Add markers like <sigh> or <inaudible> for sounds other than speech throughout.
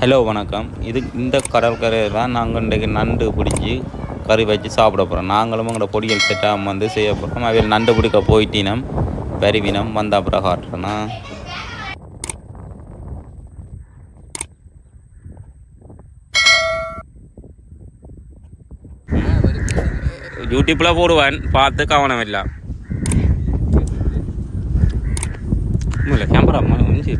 Hello வணக்கம். இது இந்த கடற்கரையில் தான் நாங்கள் இன்றைக்கு நண்டு பிடிச்சி கறி வச்சு சாப்பிட போகிறோம் நாங்களும் எங்களோட பொடியல் செட்டாக வந்து செய்ய போகிறோம் அவையில் நண்டு பிடிக்க போயிட்டினம். வருவினம் வந்த அப்புறம் காட்டுறேன்னா யூடியூப்பில் போடுவேன். பார்த்து கவனம் இல்லை இல்லை கேமரா முடிஞ்சு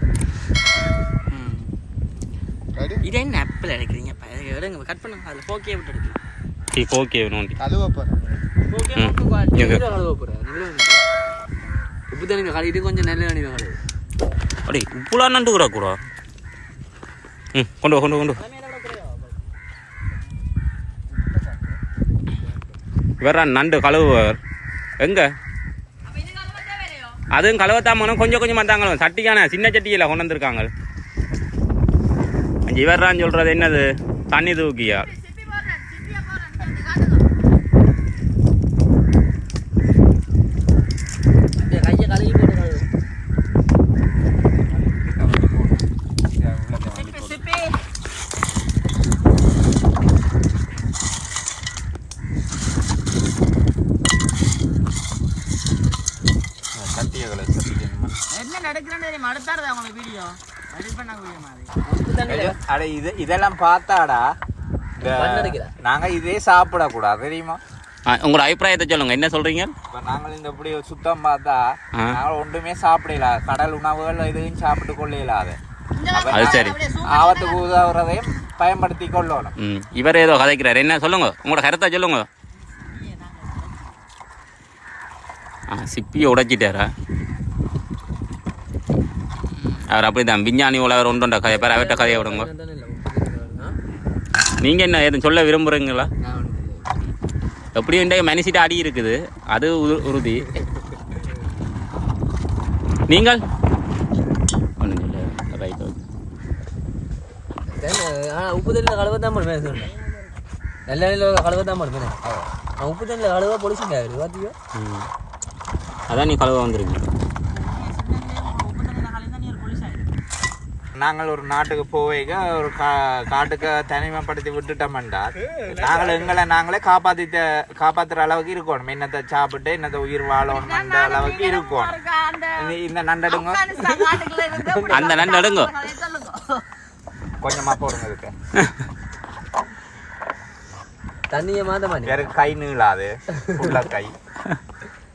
இது என்ன ஆப்பிள் எடுக்கிறீங்க எடுங்க கட் பண்ணுங்க. அதில் போக்கே விட்டு எடுக்கு சரி ஓகே நோண்டி. போக்கே ம். மட்டும் குவாலிட்டி இங்க. நீல கழுவ போகிறேன் உப்பு தண்ணி கழுவிட்டு கொஞ்சம் நல்ல தண்ணி கழுவு. அடே உப்புலாம் நண்டு கூட கூட? ம் கொண்டு வா, கொண்டு கொண்டு. வேற நண்டு கழுவுவர் எங்க? அதுவும் கழுவத்தாமனும் கொஞ்சம் கொஞ்சம் மாட்டாங்க சட்டிக்கான சின்ன சட்டியில் கொண்டு வந்திருக்காங்க. இவர்தான் இவர்றான்னு சொல்றது என்னது? தண்ணி தூக்கியா கையை கழுவி போட்டு கழுவு என்ன நடக்கிறேன்னு தெரியுமா அடுத்தாருதா உங்களுக்கு வீடியோ எடிட் பண்ண வீடியோ மாதிரி அட இது இதெல்லாம் பார்த்தாடா. நாங்க இதே சாப்பிடக்கூடாது தெரியுமா? உங்களோட அபிப்பிராயத்தை சொல்லுங்க. என்ன சொல்றீங்க? இப்ப நாங்கள் இந்த இப்படி சுத்தம் பார்த்தா. நாங்கள் ஒன்றுமே சாப்பிடல. கடல் உணவுகள் எதுவும் சாப்பிட்டு கொள்ள இயலாது அது சரி. ஆபத்துக்கு உதவுறதையும் பயன்படுத்தி கொள்ளணும். இவர் ஏதோ கதைக்கிறார். என்ன சொல்லுங்க? உங்களோட கருத்தை சொல்லுங்க. ஆ சிப்பியை உடைச்சிட்டாரா? அவர் அப்படிதான். விஞ்ஞானி உலகர் ஒன்றுண்ட கதை பேர் அவர்கிட்ட கதையை விடுங்க. நீங்கள் என்ன எதுவும் சொல்ல விரும்புகிறீங்களா எப்படி இன்றைய மனுஷிட்ட அடி இருக்குது. அது உறு- உறுதி. நீங்கள்? ஒன்றும் இல்லை. ரைட் ஓகே உப்பு தண்ணியில் கழுவ தான் பண்ணுவேன் நல்ல எண்ணெயில் கழுவ தான் பண்ணுவேன் நான் உப்பு தண்ணியில் கழுவ பார்த்தியோ? ம். அதான் நீ கழுவ வந்திருக்கீங்க நாங்கள் ஒரு நாட்டுக்கு போவேக ஒரு கா காட்டுக்கு தனிமைப்படுத்தி விட்டுட்டோம்டா. நாங்கள் எங்களை நாங்களே காப்பாத்தி காப்பாத்துற அளவுக்கு இருக்கணும். என்னத்தை சாப்பிட்டு என்னத்தை உயிர் வாழணும்ன்ற அளவுக்கு இருக்கணும். இந்த- நண்டடுங்க. <laughs> அந்த நண்டு எடுங்க கொஞ்சமா போடுங்க இதுக்கு. <laughs> தண்ணியை மாட்டீங்க. வேற கை நீளாது. ஃபுல்லா கை.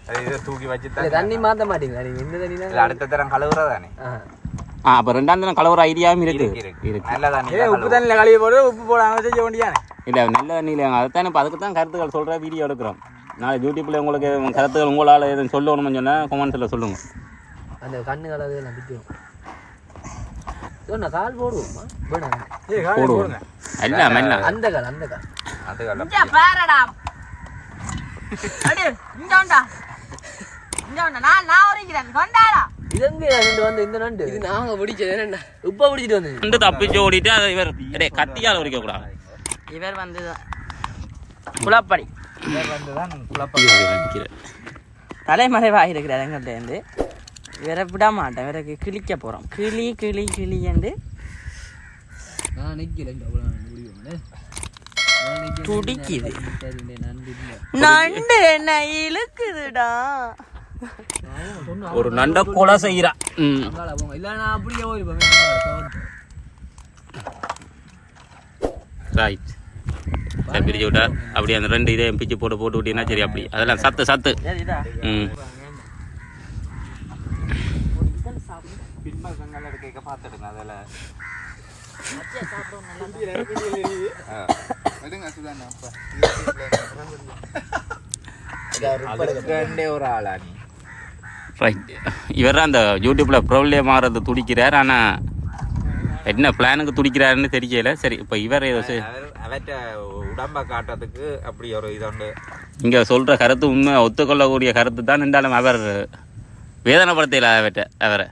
அது இதை தூக்கி வச்சு தண்ணி மாற்ற மாட்டீங்களா? நீங்கள் இந்த தண்ணி அடுத்த தரம் கழுவுறதானே? ஆ அப்போ ரெண்டாம் தினம் கலவர ஐடியாவும் இருக்கு. இருக்கு கழுவு. தண்ணியில் கழுவி போட்டு உப்பு போடாம செய்ய வேண்டியானே இல்லை நல்ல தண்ணியில். அதுதானே இப்போ அதுக்கு தான் கருத்துக்கள் சொல்கிற வீடியோ எடுக்கிறோம். நாளை யூடியூப்பில் உங்களுக்கு கருத்துக்கள் உங்களால் எதுவும் சொல்லணும்னு சொன்னால் கொமெண்ட்ஸில் சொல்லுங்கள் அந்த கண்ணு கலவு எல்லாம் பிடிக்கும். சொன்ன கால் போடுவோமா வேணாம் போடுவோம். எல்லாம் எல்லாம். அந்த கால் அந்த கால் அது கழுவு. பாரடா அடி இங்க வந்தா இங்க வந்தா நான் நான் ஒருக்கிறேன் கொண்டாடா ரெண்டு வந்து இந்த நண்டு இது நாங்க பிடிச்சது என்ன? உப்ப பிடிச்சிட்டு வந்து ரெண்டு தப்பிச்சு ஓடிட்டு அதை இவர் டே கத்தியால் உரிக்கக்கூடாது. இவர் வந்து குளப்படி இவர் வந்துதான் குழப்பம் தலைமறைவாக இருக்கிறார் எங்கள்கிட்ட இருந்து இவரை விட மாட்டேன் இவருக்கு கிழிக்க போறோம். கிளி கிளி கிளி என்று. துடிக்குது. நண்டு என்ன இழுக்குதுடா. ஒரு நண்டை கொலை செய்கிறா ம். இல்ல நான் அப்படியே போயிருப்பேன். ரைட் பிரிச்சு விட்டா அப்படி அந்த ரெண்டு இதையும் பிச்சு போட்டு போட்டு விட்டீங்கன்னா சரி அப்படி. அதெல்லாம் சத்து சத்து. ம். ஒரு ஆளா நீ? ரைட் இவர் அந்த யூடியூப்பில் ப்ராப்ளம் ஆகிறது துடிக்கிறார் ஆனால் என்ன பிளானுக்கு துடிக்கிறாருன்னு தெரியல. சரி இப்போ இவர் அவற்ற உடம்ப காட்டுறதுக்கு அப்படி ஒரு இது உண்டு. இங்கே சொல்கிற கருத்து உண்மை ஒத்துக்கொள்ளக்கூடிய கருத்து தான் இருந்தாலும் அவர் வேதனைப்படுத்தல அவர்கிட்ட அவரை.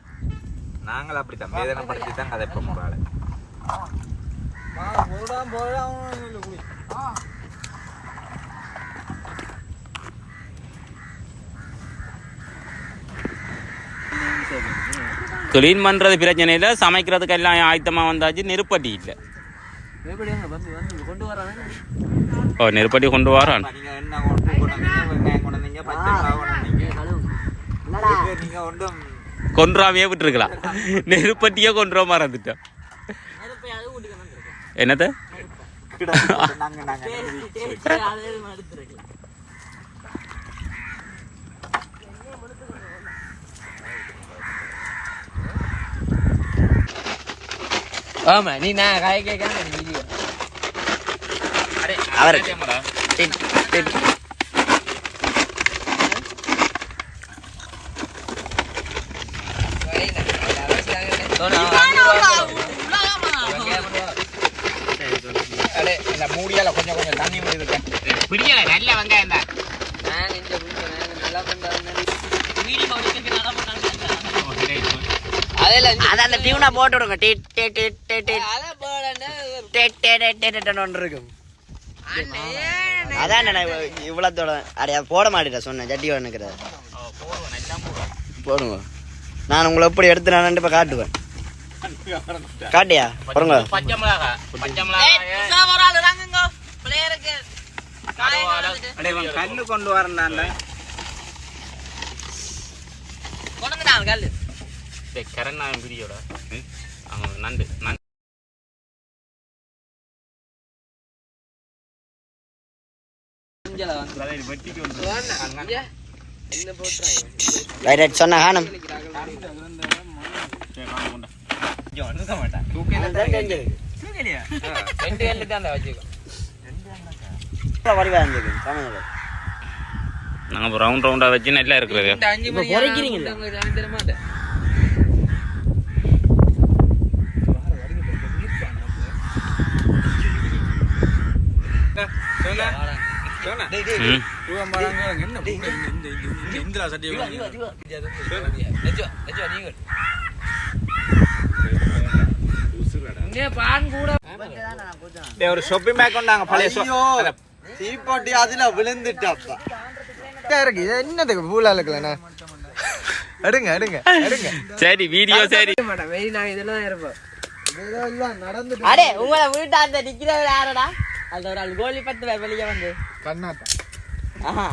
நாங்கள் அப்படித்தான் வேதனைப்படுத்தி தான் கதைப்போம் ஒரு ஆளை க்ளீன் பண்ணுறது பிரச்சனை இல்லை சமைக்கிறதுக்கு எல்லாம் ஆயத்தமாக வந்தாச்சு நெருப்பட்டி இல்லை. ஓ நெருப்பட்டி கொண்டு வரான். கொன்றாமையே விட்டுருக்கலாம். நெருப்பட்டியே கொன்றா மறந்துட்டோம் என்னத்த கிடக்கு நாங்க நாங்க ஆமா நீ நான் காய கேட்காம நீ வீடியோ அவருக்கு மூடியால கொஞ்சம் கொஞ்சம் தண்ணி பிடிக்கல நல்ல வெங்காயம் தான். நான் இந்த நல்லா பண்றாங்க அதெல்லாம் அத அந்த டியூனா போட்டு விடுங்க. டே டே டே டே டே. டே டே டே டே டே ஒன்று இருக்கும். அதான் நான் இவ்வ- இவ்வளத்தோட அடைய போட மாட்டேன் சொன்னேன். ஜட்டி வேணுக்கிற போடுங்க. நான் உங்களை எப்படி எடுத்து நான் இப்ப காட்டுவேன். காட்டியா? பாருங்க பச்சை மிளகா பச்சை மிளகா. அடே இவன் கல்லு கொண்டு வரண்டாண்ட கரண் பிரியோட அவங்க நண்டு நண்டு ரைட் சொன்ன சமையல் நாங்கள் ரவுண்ட் ரவுண்டாக வச்சு நல்லா இருக்கிறது இந்த அஞ்சு மணி குறைக்கிறீங்களா? உங்களுக்கு நான் தர மாட்டேன் ம் பான் கூட டேய், ஒரு ஷாப்பிங் பேக் கொண்டாங்க பழைய தீப்பொட்டி அதுல விழுந்துட்டாப்பா. இருக்கு இது என்னதுக்கு பூலா இருக்கலண்ணா எடுங்க எடுங்க எடுங்க. சரி வீடியோ சரி. மாட்டேன். வெயில் நாங்கள் இதில் தான் இருப்போம் நடந்துட்டு அடே உங்களை வீட்டாந்த நிக்கிறவர் யாரடா? அந்த ஒரு ஆள் கோலி பத்து வெளியே வந்து. கண்ணாத்தா. ஆஹா.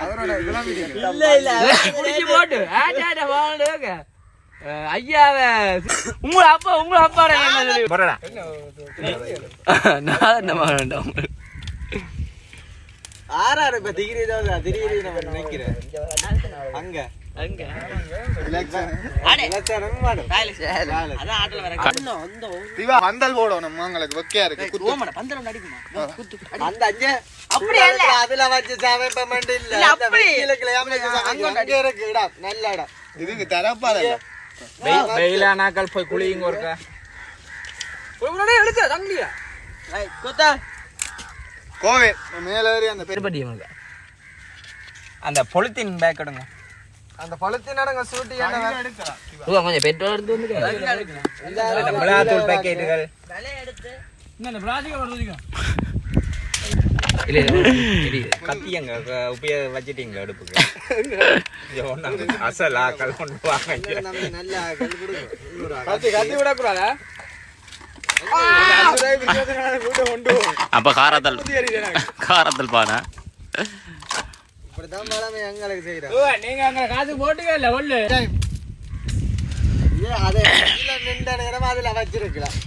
அவரோட கிளம்பிட்டு இல்ல இல்ல குடிச்சு போட்டு ஆட்டாட்ட வாங்க ஐயாவ உங்களை அப்பா உங்களை அப்பா போறடா. நான் என்ன ஆறாரு இப்ப டிகிரி தான் திடீர்னு நம்ம நினைக்கிறேன். அங்க. அங்க. பந்தல் போடணும் உங்களுக்கு வெக்கையா இருக்கு. குத்து. ஓமட பந்தரம் அடிக்குமா? குத்து அந்த அஞ்ச. அப்படி அல்ல. அதுல வச்சு சமைப்பமெண்ட் இல்ல? அங்க இருக்கு. இடம். நல்ல இடம். இதுக்கு தரப்பாத வெயில் வெயிலானாக்கள் போய் குளியுங்க ஒருக்கா. எடுத்து தம்பியா குத்தா. கோவை மேல ஏறி அந்த உங்களுக்கு அந்த பொலித்தீன் பேக் எடுங்க அந்த பழுத்தின் இடங்க சூட்டி கொஞ்சம் பெட்ரோல் எடுத்து வந்து மிளகாத்தூள் பேக்கெட்டுகள் இல்ல இல்ல கத்தியங்க உப்பைய வச்சிட்டீங்களா அடுப்புக்கு. அசல் ஆக்கள் கொண்டு வாங்க நல்லா கல். கத்தி கத்தி விடக்கூடாதா அப்போ காரத்தல். காரத்தல் பானை.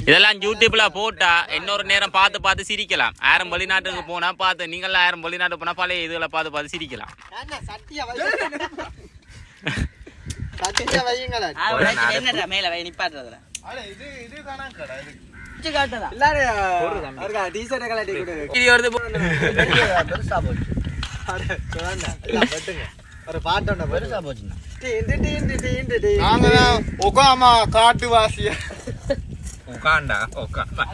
இதெல்லாம் யூடியூப்ல போட்டா இன்னொரு நேரம் பார்த்து பார்த்து சிரிக்கலாம். ஆயிரம் வெளிநாட்டுக்கு போனா பார்த்து நீங்களாம் ஆயிரம் வெளிநாட்டு போனா பழைய இதுகளை பார்த்து பார்த்து சிரிக்கலாம். மேல வை நிப்பாட்டுறதுல. கடை இது காட்டுதா எல்லாரும் அவருக்கு டீசர்ட் கலாட்டி வருது பெருசா போச்சு வெட்டுங்க. ஒரு பாட்டோட பெருசா போச்சுண்ணா. நாங்க தான் ஒகாமா காட்டுவாசிய உட்காண்டா உட்காண்டா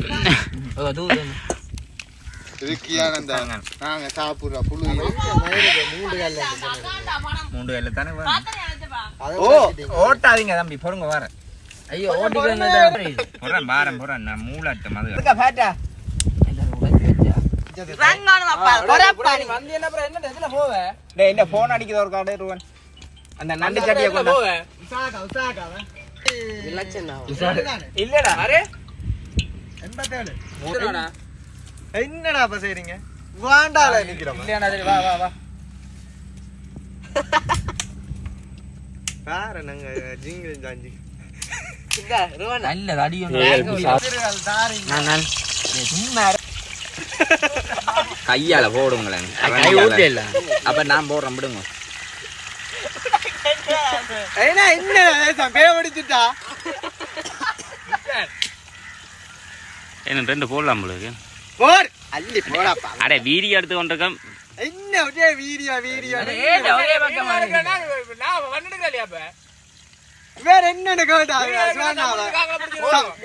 இருக்கியானந்த நாங்க சாப்பிடுற புழு மூன்று போனது. மூன்று வேலை தானே ஓ. ஓட்டாதீங்க தம்பி பொறுங்க வர ஐயோ போறேன் பாரேன் போறேன் நான் மூளாட்டம் அது இந்த போன் அடிக்குது ஒரு கார்டு ரூவன் அந்த நண்டு சட்டியை கொண்டு உசாக்கா உசாக்கா லட்சம் இல்லடா அரே எண்பத்தேழு என்னடா அப்ப செய்றீங்க வாண்டால நிக்கிறோம் இல்லையாடா சரி வா வா நாங்க ஜிங்கிள் ஜாஞ்சி நல்ல அடியும் கையால போடுங்களேன். கை ஊத்து இல்ல. அப்ப நான் போடுறேன் விடுங்க. என்ன ரெண்டு போடலாம் உங்களுக்கு போர் அள்ளி போடாப்பா. அட வீடியோ எடுத்து கொண்டிருக்கேன் என்ன ஒரே வீடியோ வீடியோ வேற என்ன கேட்டா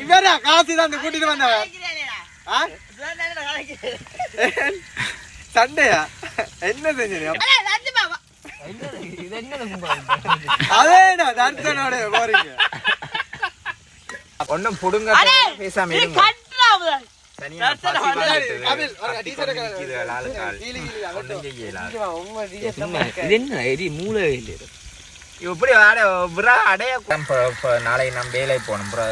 இவரா காசு தான் கூட்டிட்டு வந்தவன். ஆ? சண்டையா? என்ன செஞ்சீங்க அதேடா தர்சனோட போறீங்க. ஒன்னும் புடுங்க பேசாம இருங்க. இது என்ன? மூளை இப்படி ஆட புறா அடைய இப்ப- இப்ப நாளைக்கு நம்ம வேலை போகணும் புறா.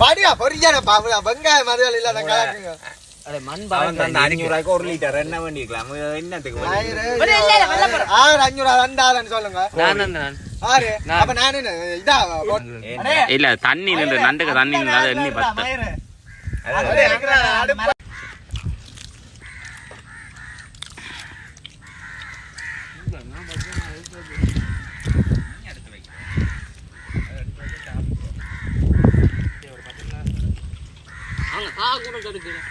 பாடியா பொரியான பாபுடா வெங்காயம் கலக்குங்க மண் அவன் தந்த அஞ்சூறு ரூபாய்க்கு ஒரு லிட்டர் என்ன வேண்டிக்கலாம் என்னத்துக்கு ஆறு அஞ்சூறு ரெண்டாயிரம் சொல்லுங்க. நான் தான் நான். ஆறு. அப்ப நான் இதா? இல்ல தண்ணி நின்று நண்டுக்கு தண்ணி எண்ணி பத்து. அதான் அவங்க கா கூட கெடுக்கிறேன்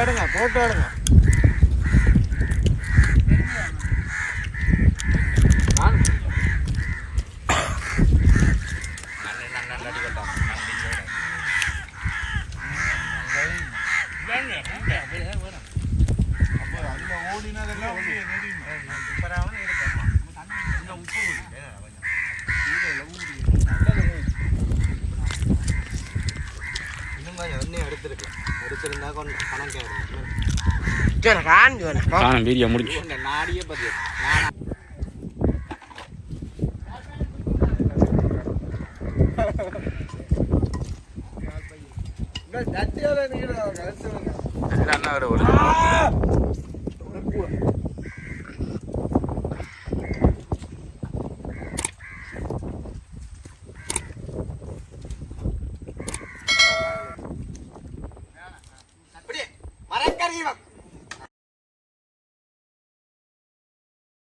எடுங்க போட்டோ எடுங்க காணும் வீடியோ முடிஞ்சு. இந்த நாடியே தட்டியோட நீங்க Mira, no, bro, ¡Ah!